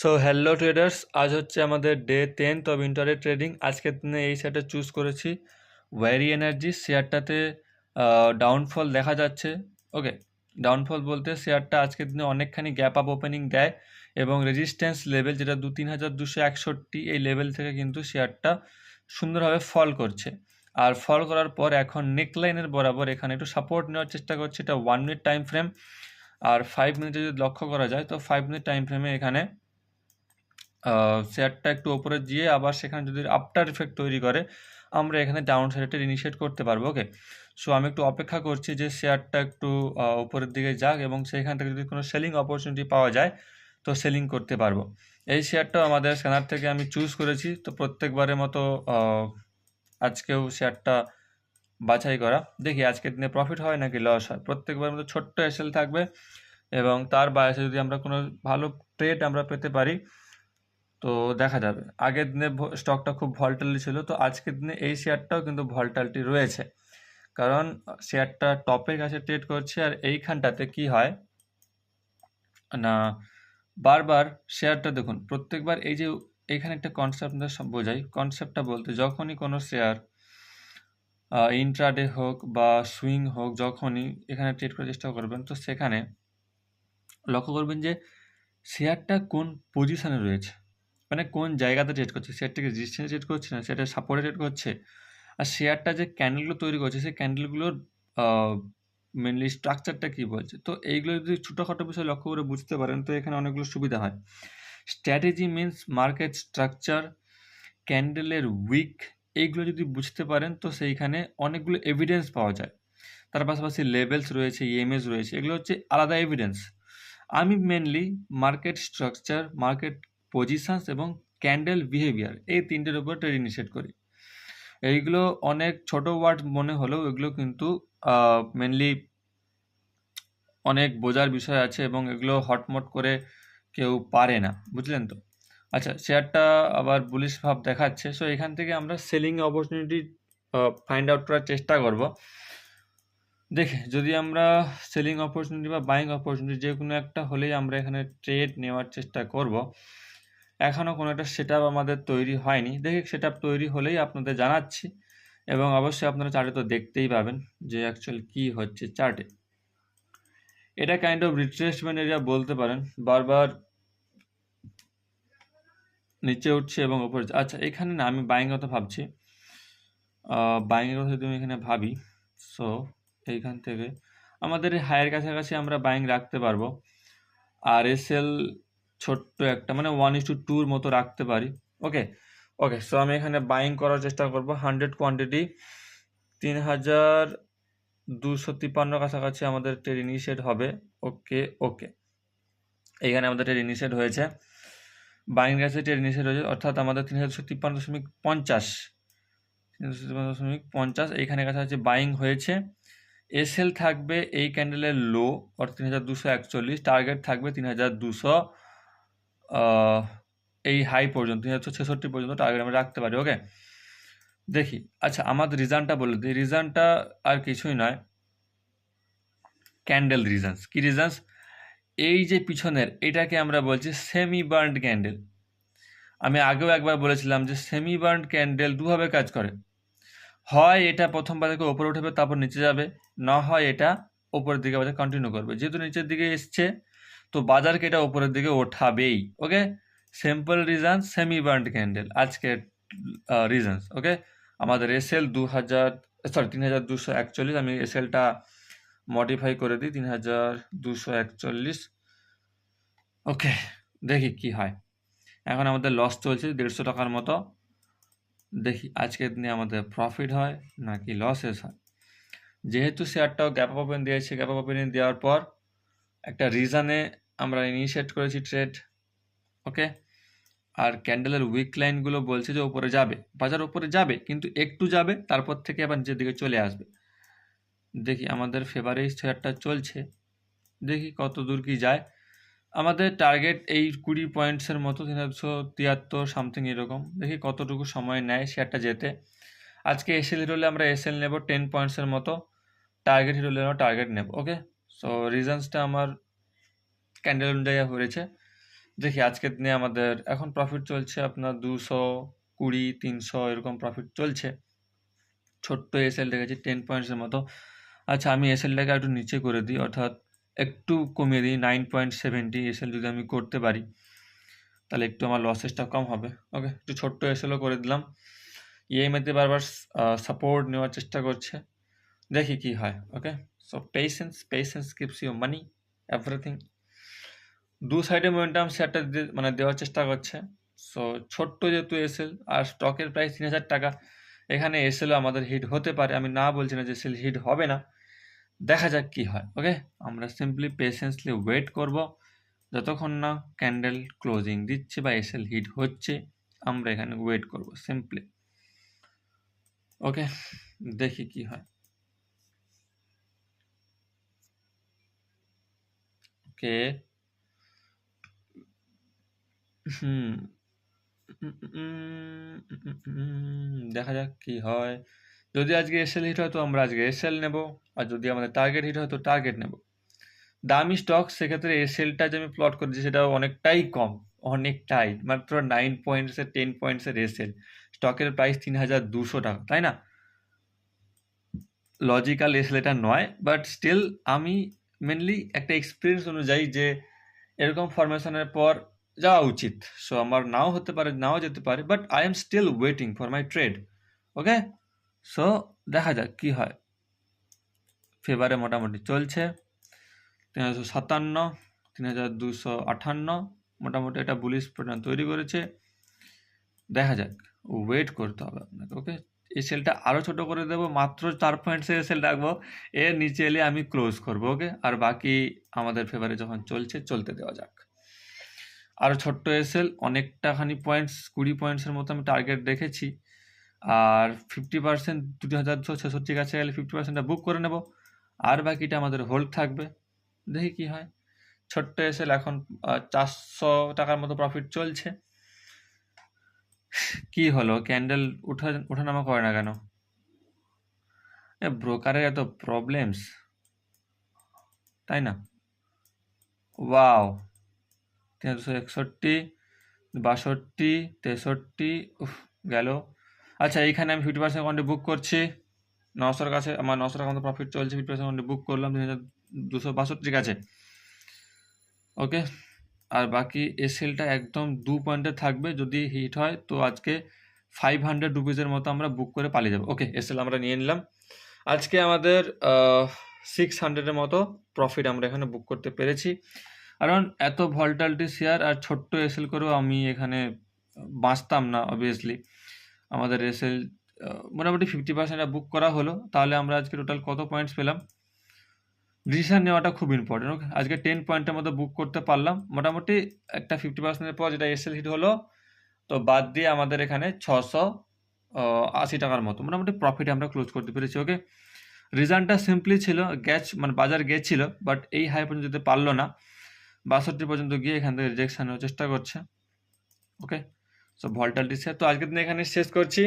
So hello traders আজ হচ্ছে আমাদের day tenth of intraday trading আজকের দিনে এই শেয়ারটা চুজ করেছি। ওয়ারি এনার্জি শেয়ারটাতে ডাউনফল দেখা যাচ্ছে। ওকে ডাউনফল বলতে শেয়ারটা আজকের দিনে অনেকখানি গ্যাপ আপ ওপেনিং দেয় এবং রেজিস্ট্যান্স লেভেল যেটা দু তিন হাজার দুশো একষট্টি, এই লেভেল থেকে কিন্তু শেয়ারটা সুন্দরভাবে ফল করছে। আর ফল করার পর এখন নেকলাইনের বরাবর এখানে একটু সাপোর্ট নেওয়ার চেষ্টা করছে। এটা ওয়ান মিনিট টাইম ফ্রেম আর ফাইভ মিনিটে যদি লক্ষ্য করা যায়, তো ফাইভ মিনিট টাইম ফ্রেমে এখানে শেয়ারটা একটু ওপরে গিয়ে আবার সেখানে যদি আফটার ইফেক্ট তৈরি করে, আমরা এখানে ডাউন সাইডটা ইনিশিয়েট করতে পারব ওকে সো আমি একটু অপেক্ষা করছি যে শেয়ারটা একটু উপরের দিকে যাক এবং সেখান থেকে যদি কোনো সেলিং অপরচুনিটি পাওয়া যায়, তো সেলিং করতে পারব। এই শেয়ারটাও আমাদের স্ক্যানার থেকে আমি চুজ করেছি, তো প্রত্যেকবারের মতো আজকেও শেয়ারটা বাছাই করা। দেখি আজকের দিনে প্রফিট হয় নাকি লস হয়। প্রত্যেকবার মতো ছোট্ট এসেল থাকবে এবং তার বায়াসে যদি আমরা কোনো ভালো ট্রেড আমরা পেতে পারি তো দেখা যাবে। আগের দিনে স্টকটা খুব ভলটালি ছিল, তো আজকের দিনে এই শেয়ারটাও কিন্তু ভলটালিটি রয়েছে। কারণ শেয়ারটা টপের কাছে ট্রেড করছে আর এইখানটাতে কি হয়? না, বারবার শেয়ারটা দেখুন, প্রত্যেকবার এই যে এখানে একটা কনসেপ্ট বোঝাই। কনসেপ্টটা বলতে যখনই কোনো শেয়ার ইন্ট্রাডে হোক বা সুইং হোক, যখনই এখানে ট্রেড করার চেষ্টা করবেন, তো সেখানে লক্ষ্য করবেন যে শেয়ারটা কোন পজিশানে রয়েছে। মানে কোন জায়গাতে ট্রেড করছে? শেয়ারটাকে রেজিস্ট্যান্সে ট্রেড করছে না? সেটা সাপোর্টে ট্রেড করছে? আর শেয়ারটা যে ক্যান্ডেলগুলো তৈরি করছে, সেই ক্যান্ডেলগুলোর মেনলি স্ট্রাকচারটা কী বলছে? তো এইগুলো যদি ছোটোখাটো বিষয় লক্ষ্য করে বুঝতে পারেন, তো এখানে অনেকগুলো সুবিধা হয়। স্ট্র্যাটেজি মিনস মার্কেট স্ট্রাকচার ক্যান্ডেলের উইক এইগুলো যদি বুঝতে পারেন, তো সেইখানে অনেকগুলো এভিডেন্স পাওয়া যায়। তার পাশাপাশি লেভেলস রয়েছে ইএমএস রয়েছে, এগুলো হচ্ছে আলাদা এভিডেন্স আমি mainly market structure market positions এবং ক্যান্ডেল বিহেভিয়ার এই তিনটের উপর ট্রেড ইনিশিয়েট করি। এইগুলো অনেক ছোট ওয়ার্ড মনে হলেও এগুলো কিন্তু মেনলি অনেক বোঝার বিষয় আছে এবং এগুলো হটমট করে কেউ পারে না, বুঝলেন তো? আচ্ছা শেয়ারটা আবার বুলিশ ভাব দেখাচ্ছে। সো এখান থেকে আমরা সেলিং অপরচুনিটি ফাইন্ড আউট করার চেষ্টা করব। দেখে, যদি আমরা সেলিং অপরচুনিটি বা বাইং অপরচুনিটি যে কোনো একটা হলেই আমরা এখানে ট্রেড নেওয়ার চেষ্টা করব। এখনও কোনো একটা সেট আমাদের তৈরি হয়নি। দেখি সেট তৈরি হলেই আপনাদের জানাচ্ছি এবং অবশ্যই আপনারা চার্টে তো দেখতেই পাবেন যে অ্যাকচুয়ালি কী হচ্ছে চার্টে এটা কাইন্ড অফ রিট্রেসমেন্ট এরিয়া বলতে পারেন। বারবার নিচে উঠছে এবং উপরে আচ্ছা এখানে না, আমি বাইং কথা ভাবছি। বাইংয়ের কথা যদি আমি এখানে ভাবি সো এইখান থেকে আমাদের হায়ের কাছাকাছি আমরা বাইং রাখতে পারব। আর এসএল ছোট্ট একটা মানে ওয়ান ইস টু টুর মতো রাখতে পারি। ওকে ওকে সো আমি এখানে বাইং করার চেষ্টা করব। হান্ড্রেড কোয়ান্টিটি তিন হাজার দুশো তিপ্পান্ন কাছাকাছি আমাদের ট্রেড ইনিশিয়েট হবে। ওকে ওকে এইখানে আমাদের ট্রেড ইনিশিয়েট হয়েছে। বাইং কাছে ট্রেড ইনিশিয়েট হয়েছে, অর্থাৎ আমাদের তিন হাজার দুশো তিপ্পান্ন দশমিক পঞ্চাশ। তিন হাজার তিপ্পান্ন দশমিক পঞ্চাশ, এইখানে কাছাকাছি বাইং হয়েছে। এসএল থাকবে এই ক্যান্ডেলের লো অর্থাৎ তিন হাজার দুশো একচল্লিশ। টার্গেট থাকবে তিন হাজার দুশো এই হাই পর্যন্ত তিন হাজার ছেষট্টি পর্যন্ত টার্গেট আমরা রাখতে পারি ওকে দেখি আচ্ছা আমাদের রিজনটা বলে দিই। রিজনটা আর কিছুই নয়। ক্যান্ডেল রিজনস কি রিজনস এই যে পিছনের, এটাকে আমরা বলছি সেমি বার্নড ক্যান্ডেল আমি আগেও একবার বলেছিলাম যে সেমি বার্নড ক্যান্ডেল দুভাবে কাজ করে। হয় এটা প্রথমবার থেকে ওপরে উঠবে, তারপর নিচে যাবে। না হয় এটা ওপরের দিকে বাজার কন্টিনিউ করবে। যেহেতু নিচের দিকে এসছে তো বাজারকে এটা ওপরের দিকে ওঠাবেই, okay? Simple reason semi burned candle আজকের রিজনস ওকে? আমাদের এসএল দু হাজার সরি তিন হাজার দুশো একচল্লিশ, আমি এসএলটা মডিফাই করে দিই তিন হাজার দুশো একচল্লিশ। ওকে, দেখি কি হয়। এখন আমাদের লস চলছে দেড়শো টাকার মতো। দেখি আজকের দিনে আমাদের প্রফিট হয় নাকি লসেস হয়। যেহেতু শেয়ারটাও গ্যাপ ওপেন দিয়েছে গ্যাপ ওপেন দেওয়ার পর একটা রিজনে আমরা ইনিশিয়েট করেছি ট্রেড ওকে আর ক্যান্ডেলের উইক লাইনগুলো বলছে যে ওপরে যাবে। বাজার ওপরে যাবে, কিন্তু একটু যাবে, তারপর থেকে আবার নিচের দিকে চলে আসবে। দেখি, আমাদের ফেভারে শেয়ারটা চলছে। দেখি কত দূর কি যায়। আমাদের টার্গেট এই কুড়ি পয়েন্টসের মতো, তিনশো তিয়াত্তর সামথিং এরকম। দেখি কতটুকু সময় নেয় শেয়ারটা যেতে। আজকে এসএল হিরোলে আমরা এসএল নেব টেন পয়েন্টসের মতো। টার্গেট হিরোলে টার্গেট নেব ওকে সো রিজনসটা আমার ক্যান্ডেল অনুযায়ী হয়েছে। দেখি আজকের দিনে আমাদের এখন প্রফিট চলছে আপনার দুশো কুড়ি তিনশো এরকম প্রফিট চলছে। ছোট্ট এসএল দেখেছি টেন পয়েন্টসের মতো। আচ্ছা আমি এসএলটাকে একটু নিচে করে দিই অর্থাৎ একটু কমিয়ে দিই নাইন পয়েন্ট সেভেন্টি এসএল যদি আমি করতে পারি তাহলে একটু আমার লসেসটা কম হবে। ওকে একটু ছোট্ট এসএলও করে দিলাম। ইএমআইতে বারবার সাপোর্ট নেওয়ার চেষ্টা করছে। দেখি কি হয় okay so patience patience keeps you money everything দু সাইডে মোমেন্টাম শেয়ারটা মানে দেওয়ার চেষ্টা করছে। সো ছোট্ট যেহেতু এসএল আর স্টকের প্রাইস তিন হাজার টাকা, এখানে এসএলও আমাদের হিট হতে পারে। আমি না বলছি না যে এসএল হিট হবে না। দেখা যাক কি হয় ওকে আমরা সিম্পলি পেশেন্সলি ওয়েট করব। যতক্ষণ না ক্যান্ডেল ক্লোজিং দিচ্ছে বা এসএল হিট হচ্ছে, আমরা এখানে ওয়েট করব সিম্পলি ওকে দেখি কি হয়। ওকে হুম। দেখা যাক কি হয়। যদি আজকে এসএল হিট হয় তো আমরা আজকে এসএল নেব। আর যদি আমাদের টার্গেট হিট হয় তো টার্গেট নেব। দামি স্টক সেক্ষেত্রে এসএলটা যে আমি প্লট করেছি সেটা অনেকটাই কম। অনেকটাই। মাত্র নাইন পয়েন্টসের টেন পয়েন্টসের এসএল স্টকের প্রাইস তিন হাজার দুশো টাকা, তাই না? লজিক্যাল এসএল এটা নয় বাট স্টিল আমি মেনলি একটা এক্সপিরিয়েন্স অনুযায়ী যে এরকম ফরমেশনের পর যাওয়া উচিত। সো আমার নাও হতে পারে, নাও যেতে পারে but I am still waiting for my trade okay so দেখা যাক কী হয়। ফেভারে মোটামুটি চলছে, তিন হাজার সাতান্ন, তিন হাজার দুশো আটান্ন, মোটামুটি একটা বুলিশ প্যাটার্ন তৈরি করেছে। দেখা যাক ওয়েট করতে হবে আপনাকে ওকে এই সেলটা আরও ছোটো করে দেবো, মাত্র চার পয়েন্ট পয়েন্টসের সেল রাখব। এর নিচে এলে আমি ক্লোজ করব ওকে আর বাকি আমাদের ফেভারে যখন চলছে, চলতে দেওয়া যাক। আরও ছোট্ট এসেল অনেকটাখানি পয়েন্টস কুড়ি পয়েন্টসের মতো আমি টার্গেট রেখেছি আর ফিফটি পার্সেন্ট দুটি হাজার ছেষট্টি কাছে গেলে ফিফটি পার্সেন্টটা বুক করে নেব। আর বাকিটা আমাদের হোল্ড থাকবে। দেখি কি হয়। ছোট্ট এসেল এখন চারশো টাকার মতো প্রফিট চলছে। কি হলো? ক্যান্ডেল উঠা ওঠানামা করে না কেন? এ ব্রোকারের এত প্রবলেমস তাই না? ওয়াও তিনশো একষট্টি, বাষট্টি, তেষট্টি, উফ, গেল। আচ্ছা এইখানে আমি ফিফটি পার্সেন্ট অ্যাকাউন্টে বুক করছি। নশোর কাছে, আমার নশো টাকা মতো প্রফিট চলছে ফিফটি পার্সেন্ট অ্যাকাউন্টে বুক করলাম তিন হাজার দুশো বাষট্টির কাছে। ওকে আর বাকি এসএলটা একদম দু পয়েন্টে থাকবে যদি হিট হয়, তো আজকে ফাইভ হান্ড্রেড রুপিজের মতো আমরা বুক করে পালিয়ে যাব। ওকে এসএল আমরা নিয়ে নিলাম। আজকে আমাদের সিক্স হান্ড্রেডের মতো প্রফিট আমরা এখানে বুক করতে পেরেছি। কারণ এত ভলটালিটি শেয়ার আর ছোট্ট এসএল করেও আমি এখানে বাঁচতাম না অবভিয়াসলি আমাদের এসএল মোটামুটি ফিফটি পার্সেন্ট বুক করা হলো। তাহলে আমরা আজকে টোটাল কত পয়েন্টস পেলাম? ডিসিশন নেওয়াটা খুব ইম্পর্টেন্ট ওকে আজকে টেন পয়েন্টের মধ্যে বুক করতে পারলাম। মোটামুটি একটা ফিফটি পার্সেন্টের পর যেটা এসএল হিট হলো, তো বাদ দিয়ে আমাদের এখানে ছশো আশি টাকার মতো। মোটামুটি প্রফিট আমরা ক্লোজ করতে পেরেছি ওকে রিজনটা সিম্পলি ছিল গ্যাচ মানে বাজার গেছিল বাট এই হাই পর্যন্ত যেতে পারল না, বাষট্টি পর্যন্ত গিয়ে এখান থেকে রিজেকশন চেষ্টা করছে ওকে সো ভলটালিটি শেয়ার তো আজকের দিনে এখানে শেষ করছি।